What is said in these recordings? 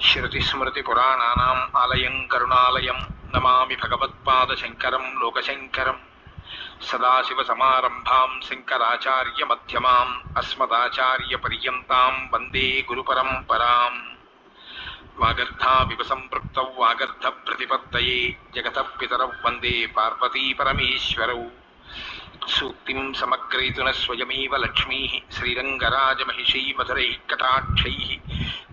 వందే వాల్మీకికోకిలం ఆలయం కరుణాలయం నమామి భగవత్పాదశంకరం లోకశంకరం. సదాశివసమారంభాం శంకరాచార్యమధ్యమాम् అస్మదాచార్యపర్యంతాం వందే గురుపరంపరాం. వాగర్ధావివ సంపృక్తౌ వాగర్ధప్రతిపత్తయే జగత పితరౌ వందే పార్వతీపరమేశ్వరౌ సూక్తిం సమగ్రయతున స్వయమేవ లక్ష్మీ శ్రీరంగరాజమహిషీ మధురై కటాక్షై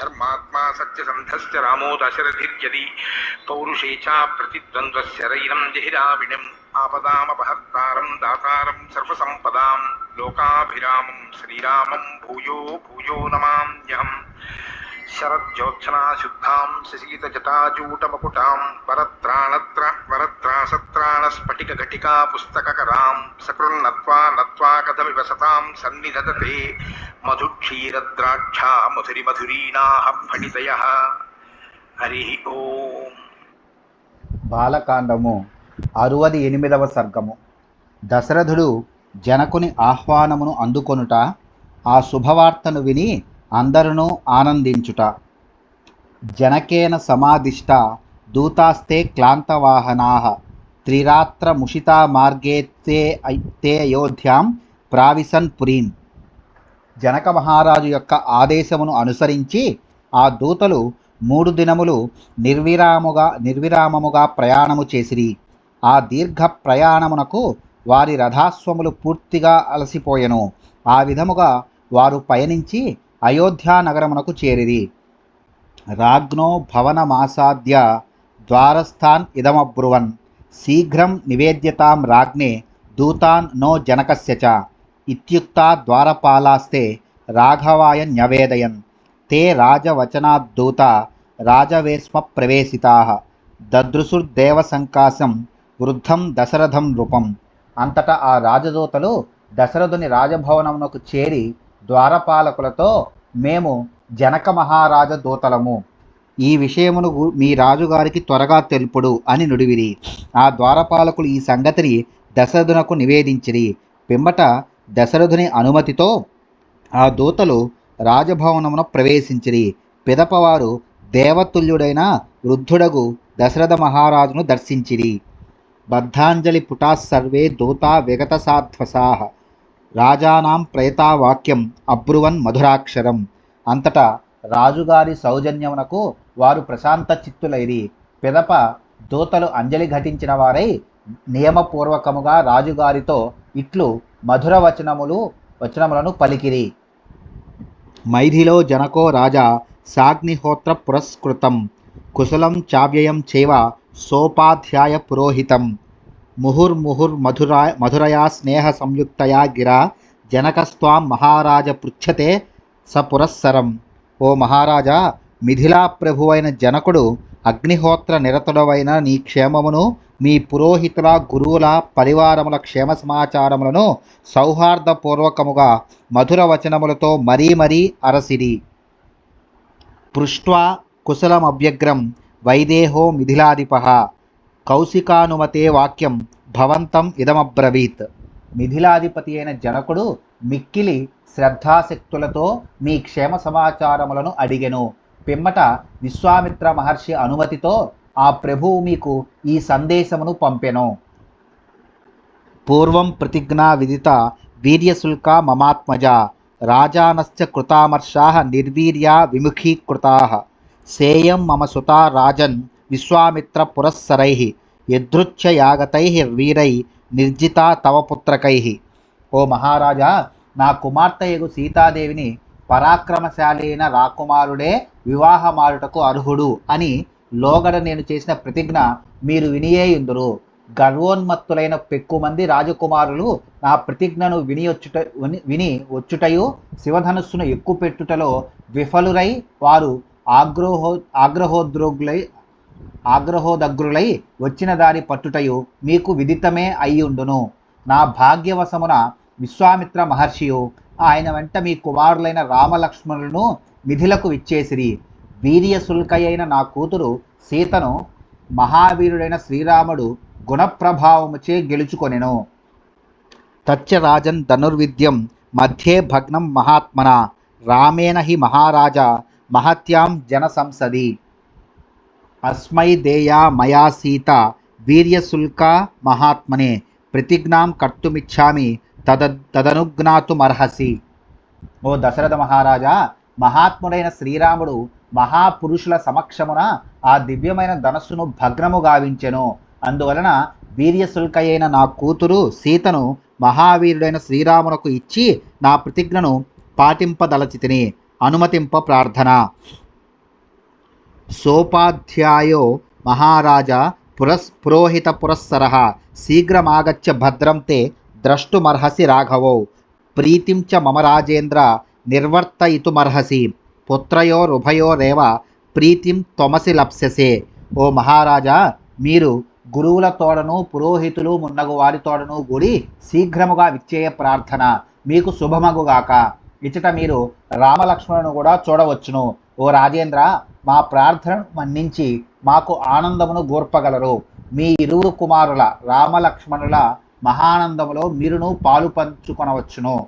ధర్మాత్మా సత్యసంధస్ రామో దశరథిర్యది పౌరుషే చ ప్రతిద్వంద్వశరైనం జహిరావిణం ఆపదామపహర్తారం దాతారం సర్వసంపదాం లోకాభిరామం శ్రీరామం భూయో భూయో నమామ్యహం శరజ్యోత్సనా శుద్ధాం శశీతజటాజూటమకుటాం వరత్రాణత్ర వరత్రాసత్రాణ స్ఫటిక ఘటికా పుస్తకకరాం సకృన్నత్వా నత్వా కథమివ సతాం సన్నిధతతే మధుక్షీరద్రాక్షా మధురి మధురీనాహ ఫణితయ హరి ఓం బాలకాండము అరువది ఎనిమిదవ సర్గము. దశరథుడు జనకుని ఆహ్వానమును అందుకొనుట ఆ శుభవార్తను విని అందరును ఆనందించుట. జనకేన సమాదిష్ట దూతాస్తే క్లాంతవాహనా. త్రిరాత్ర ముషితా మార్గే తే తే అయోధ్యాం ప్రావిసన్ పురీం. జనక మహారాజు యొక్క ఆదేశమును అనుసరించి ఆ దూతలు మూడు దినములు నిర్విరాముగా నిర్విరామముగా ప్రయాణము చేసిరి. ఆ దీర్ఘ ప్రయాణమునకు వారి రథాస్వములు పూర్తిగా అలసిపోయెను. ఆ విధముగా వారు పయనించి అయోధ్యా నగరమునకు చేరిరి రాజ్ఞో భవనమాసాద్య ద్వారస్థాన్ ఇదమబ్రువన్. శీఘ్రం నివేద్యతాం రాజ్ఞే దూతాన్ నో జనకస్య చ. ఇత్యుక్తా ద్వారపాలాస్తే రాఘవాయ న్యవేదయన్. తే రాజవచనాద్దూత రాజవేష్మ ప్రవేశితా దదృశుర్దేవసంకాశం వృద్ధం దశరథం నృపం అంతటా ఆ రాజదూతలు దశరథుని రాజభవనమునకు చేరి ద్వారపాలకులతో మేము జనక మహారాజ దూతలము. ఈ విషయమును మీ రాజుగారికి త్వరగా తెలుపుడు అని నుడివిరి. ఆ ద్వారపాలకులు ఈ సంగతిని దశరథునకు నివేదించిరి. పిమ్మట దశరథుని అనుమతితో ఆ దూతలు రాజభవనమున ప్రవేశించిరి. పిదపవారు దేవతుల్యుడైన వృద్ధుడగు దశరథ మహారాజును దర్శించిరి. బద్ధాంజలి పుటా సర్వే దూత విగత సాధ్వసాహ రాజానాం ప్రేతావాక్యం అబ్రువన్ మధురాక్షరం. అంతటా రాజుగారి సౌజన్యమునకు వారు ప్రశాంత చిత్తులైరి. పిదప దూతలు అంజలి ఘటించిన వారై నియమపూర్వకముగా రాజుగారితో ఇట్లు మధుర వచనములు వచనములను పలికిరి. మైథిలో జనకో రాజా సాగ్నిహోత్ర పురస్కృతం. కుశలం చావ్యయం చేవ సోపాధ్యాయ పురోహితం. ముహుర్ముహుర్మధురా మధురయా స్నేహ సంయుక్తయా గిరా జనకస్వాం మహారాజ పృచ్ఛతే స పురస్సరం ఓ మహారాజా మిథిలా ప్రభువైన జనకుడు అగ్నిహోత్ర నిరతుడవైన నీ క్షేమమును మీ పురోహితుల గురువుల పరివారముల క్షేమ సమాచారములను సౌహార్దపూర్వకముగా మధుర వచనములతో మరీ మరీ అరసిరి. పృష్ట్వా కుశలమభ్యగ్రం వైదేహో మిథిలాధిప కౌశికానుమతే వాక్యం భవంతం ఇదమబ్రవీత్. మిథిలాధిపతి అయిన జనకుడు మిక్కిలి శ్రద్ధాశక్తులతో మీ క్షేమ సమాచారములను అడిగెను. పిమ్మట విశ్వామిత్ర మహర్షి అనుమతితో ఆ ప్రభువు మీకు ఈ సందేశమును పంపెను. పూర్వం ప్రతిజ్ఞా విదిత వీర్యశుల్క మమాత్మజ రాజానశ్చ కృతామర్షా నిర్వీర్యా విముఖీకృతా. సేయం మమ సుతా రాజన్ విశ్వామిత్ర పురస్సరై యదృచ్ఛయాగతై వీరై నిర్జితా తవ పుత్రకై. ఓ మహారాజా నా కుమార్తెయగు సీతాదేవిని పరాక్రమశాలి అయిన రాకుమారుడే వివాహమారుటకు అర్హుడు అని లోగడ నేను చేసిన ప్రతిజ్ఞ మీరు వినియేయుందురు. గర్వోన్మత్తులైన పెక్కుమంది రాజకుమారులు నా ప్రతిజ్ఞను విని వచ్చుట విని- విని వచ్చుటయు శివధనుస్సును ఎక్కుపెట్టుటలో విఫలురై వారు ఆగ్రహో ఆగ్రహోద్రోగులై ఆగ్రహోదగ్రులై వచ్చిన దారి పట్టుటయు మీకు విదితమే అయ్యుండును. నా భాగ్యవశమున విశ్వామిత్ర మహర్షియు ఆయన వెంట మీ కుమారులైన రామలక్ష్మణులను మిథిలకు విచ్చేసిరి. వీర్యశుల్కయైన నా కూతురు సీతను మహావీరుడైన శ్రీరాముడు గుణప్రభావముచే గెలుచుకొనెను. తచ్చ రాజన్ ధనుర్విద్యం మధ్యే భగ్నం మహాత్మన. రామేణ హి మహారాజా. మహత్యాం జనసంసది అస్మై దేయా మయా సీత వీర్యశుల్క మహాత్మనే ప్రతిజ్ఞాం కర్తుమిచ్చామి తద తదనుజ్ఞాతుమర్హసి. ఓ దశరథ మహారాజా మహాత్ముడైన శ్రీరాముడు మహాపురుషుల సమక్షమున ఆ దివ్యమైన ధనస్సును భగ్నము గావించెను. అందువలన వీర్యశుల్కయైన నా కూతురు సీతను మహావీరుడైన శ్రీరామునకు ఇచ్చి నా ప్రతిజ్ఞను పాటింపదలచితిని అనుమతింప ప్రార్థన. సోపాధ్యాయో మహారాజా పురస్ పురోహిత పురస్సర శీఘ్రమాగచ్చ భద్రం తే ద్రష్టుమర్హసి రాఘవో. ప్రీతిం చ మమ రాజేంద్ర నిర్వర్తయితుమర్హసి. పుత్రయోరుభయోరేవ ప్రీతిం త్వమసి లప్స్యసే. ఓ మహారాజా మీరు గురువుల తోడను పురోహితులు మున్నగు వారి తోడను కూడి శీఘ్రముగా విచ్చేయ ప్రార్థన. మీకు శుభమగుగాక. ఇచ్చట మీరు రామలక్ష్మణును కూడా చూడవచ్చును. ఓ రాజేంద్ర మా ప్రార్థనను మన్నించి మాకు ఆనందమును గోర్పగలరు. మీ ఇరువురు కుమారుల రామలక్ష్మణుల మహానందములో మీరును పాలు పంచుకొనవచ్చును.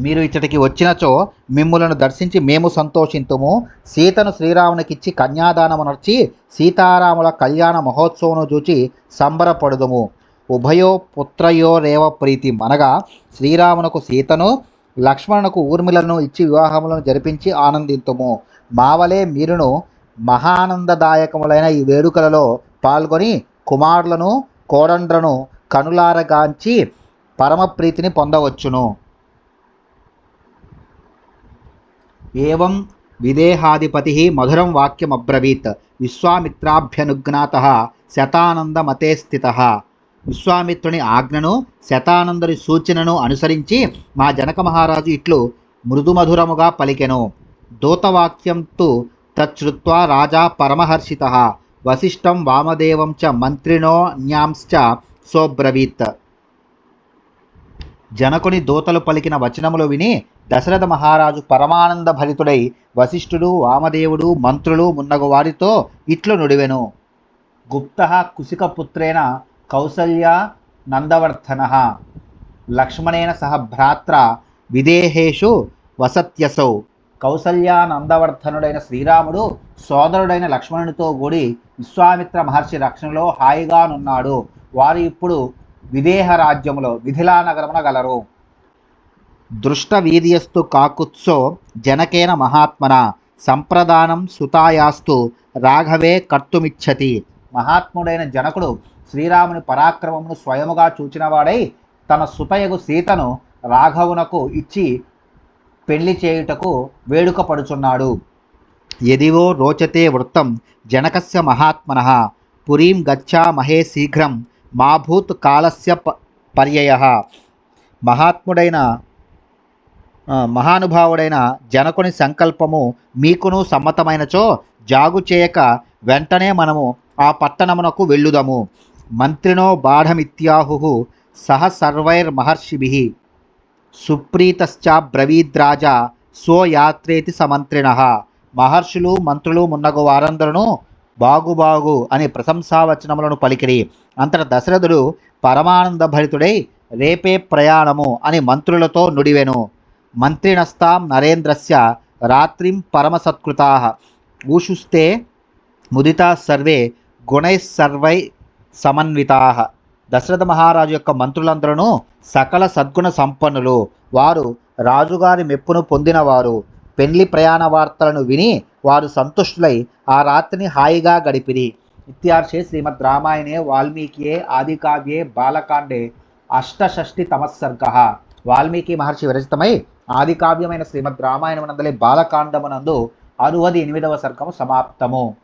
మీరు ఇచ్చటికి వచ్చినచో మిమ్ములను దర్శించి మేము సంతోషింతుము. సీతను శ్రీరామునికిచ్చి కన్యాదానమునర్చి సీతారాముల కళ్యాణ మహోత్సవమును చూచి సంబరపడుదుము. ఉభయో పుత్రయోరేవ ప్రీతి అనగా శ్రీరామునకు సీతను లక్ష్మణునకు ఊర్మిళను ఇచ్చి వివాహములను జరిపించి ఆనందింతుము. మావలే మీరును మహానందదాయకములైన ఈ వేడుకలలో పాల్గొని కుమారులను కోడండ్రను కనులారగాంచి పరమప్రీతిని పొందవచ్చును. ఏవం విదేహాధిపతి మధురం వాక్యమబ్రవీత్. విశ్వామిత్రాభ్యనుజ్ఞాత శతానందమతే స్థిత. విశ్వామిత్రుని ఆజ్ఞను శతానందుని సూచనను అనుసరించి మా జనక మహారాజు ఇట్లు మృదుమధురముగా పలికెను. దూతవాక్యం తు తచ్చుత్వా రాజా పరమహర్షిత. వశిష్టం వామదేవం చ మంత్రినో న్యాంశ్చ సోబ్రవీత్. జనకుని దూతలు పలికిన వచనములు విని దశరథ మహారాజు పరమానంద భరితుడై వశిష్ఠుడు వామదేవుడు మంత్రులు మున్నగు వారితో ఇట్లు నుడివెను. గుప్త కుశికపుత్రేణ కౌసల్య నందవర్ధన. లక్ష్మణేన సహ భ్రాత్ర విదేహేషు వసత్యసౌ. కౌసల్యానందవర్ధనుడైన శ్రీరాముడు సోదరుడైన లక్ష్మణునితో కూడి విశ్వామిత్ర మహర్షి రక్షణలో హాయిగానున్నాడు వారు ఇప్పుడు విదేహ రాజ్యములో విధిలా నగరమున గలరు. దృష్టవీర్యస్తు కాకుత్సో జనకేన మహాత్మన సంప్రదానం సుతాయాస్తు రాఘవే కర్తుమిచ్చతి. మహాత్ముడైన జనకుడు శ్రీరాముని పరాక్రమమును స్వయముగా చూచినవాడై తన సుతయగు సీతను రాఘవునకు ఇచ్చి పెళ్ళి చేయుటకు వేడుక పడుచున్నాడు ఎదివో రోచతే వృత్తం జనకస్య మహాత్మన పురీం గచ్చామహే శీఘ్రం మాభూత్ కాలస్య ప పర్యయ. మహాత్ముడైన మహానుభావుడైన జనకుని సంకల్పము మీకును సమ్మతమైనచో జాగు చేయక వెంటనే మనము ఆ పట్టణమునకు వెళ్ళుదము. మంత్రినో బాఢమిత్యాహు సహ సర్వైర్ మహర్షిభి సుప్రీతశ్చాబ్రవీద్రాజా స్వయాత్రేతి సమంత్రిణ. మహర్షులు మంత్రులు మున్నగు వారందరూ బాగు బాగు అని ప్రశంసావచనములను పలికిరి. అంతట దశరథుడు పరమానంద భరితుడై రేపే ప్రయాణము అని మంత్రులతో నుడివెను. మంత్రిణస్తాం నరేంద్రస్య రాత్రిం పరమసత్కృతా. ఊషుస్తే ముదితా సర్వే గుణై సర్వై సమన్వితా. దశరథ మహారాజు యొక్క మంత్రులందరూ సకల సద్గుణ సంపన్నులు. వారు రాజుగారి మెప్పును పొందినవారు. పెళ్ళి ప్రయాణ వార్తలను విని వారు సంతుష్టులై ఆ రాత్రిని హాయిగా గడిపిరి. ఇత్యార్షే శ్రీమద్ రామాయణే వాల్మీకియే ఆదికావ్యే బాలకాండే అష్టషష్టి తమస్సర్గ. వాల్మీకి మహర్షి విరచితమై ఆదికావ్యమైన శ్రీమద్ రామాయణమునందలే బాలకాండమునందు అరువది ఎనిమిదవ సర్గము సమాప్తము.